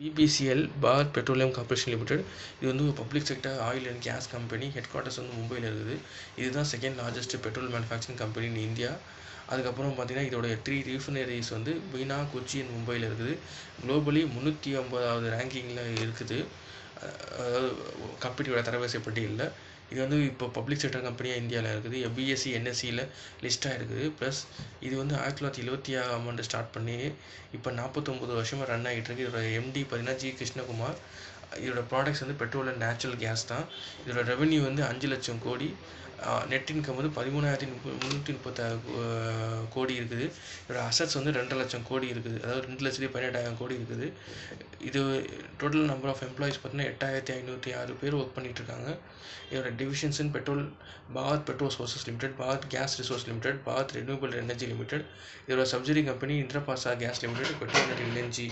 BPCL Bharat Petroleum Corporation Limited இது வந்து ஒரு public sector oil and gas company headquarters வந்து மும்பையில் இருக்குது. இதுதான் second largest petrol manufacturing company in India அதுக்கப்புறம் பார்த்தீங்கன்னா இதோடைய த்ரீ ரீஃபினரிஸ் வந்து பீனா கொச்சி அண்ட் மும்பையில் இருக்குது. குளோபலி முந்நூற்றி ஐம்பதாவது ரேங்கிங்கில் இருக்குது. அதாவது கம்பெனியோட தரவரிசை பட்டியலில் இது வந்து இப்போ பப்ளிக் செக்டர் கம்பெனியாக இந்தியாவில் இருக்குது. பிஎஸ்சி என்எஸ்சியில் லிஸ்ட்டாக இருக்குது. ப்ளஸ் இது வந்து ஆயிரத்தி தொள்ளாயிரத்தி இருபத்தி ஆறாம் ஆண்டு ஸ்டார்ட் பண்ணி இப்போ நாற்பத்தொம்பது வருஷமாக ரன் ஆகிட்டு இருக்கு. இதோட எம்டி பார்த்தீங்கன்னா ஜி கிருஷ்ணகுமார். இதோட ப்ராடக்ட்ஸ் வந்து பெட்ரோல் அண்ட் நேச்சுரல் கேஸ் தான். இதோட ரெவென்யூ வந்து அஞ்சு லட்சம் கோடி. நெட் இன்கம் வந்து பதிமூணாயிரத்தி முப்ப முந்நூற்றி முப்பத்தாறு கோடி இருக்குது. இதோட அசட்ஸ் வந்து ரெண்டு லட்சம் கோடி இருக்குது. அதாவது ரெண்டு லட்சத்தி பதினெட்டாயிரம் கோடி இருக்குது. இது டோட்டல் நம்பர் ஆஃப் எம்ப்ளாயிஸ் பார்த்தீங்கன்னா எட்டாயிரத்தி ஐநூற்றி ஆறு பேர் ஒர்க் பண்ணிகிட்ருக்காங்க இதோட divisions in petrol Bharat petrol sources limited Bharat gas resource limited Bharat renewable energy limited இதோட subsidy company Indraprastha gas limited petrol and LNG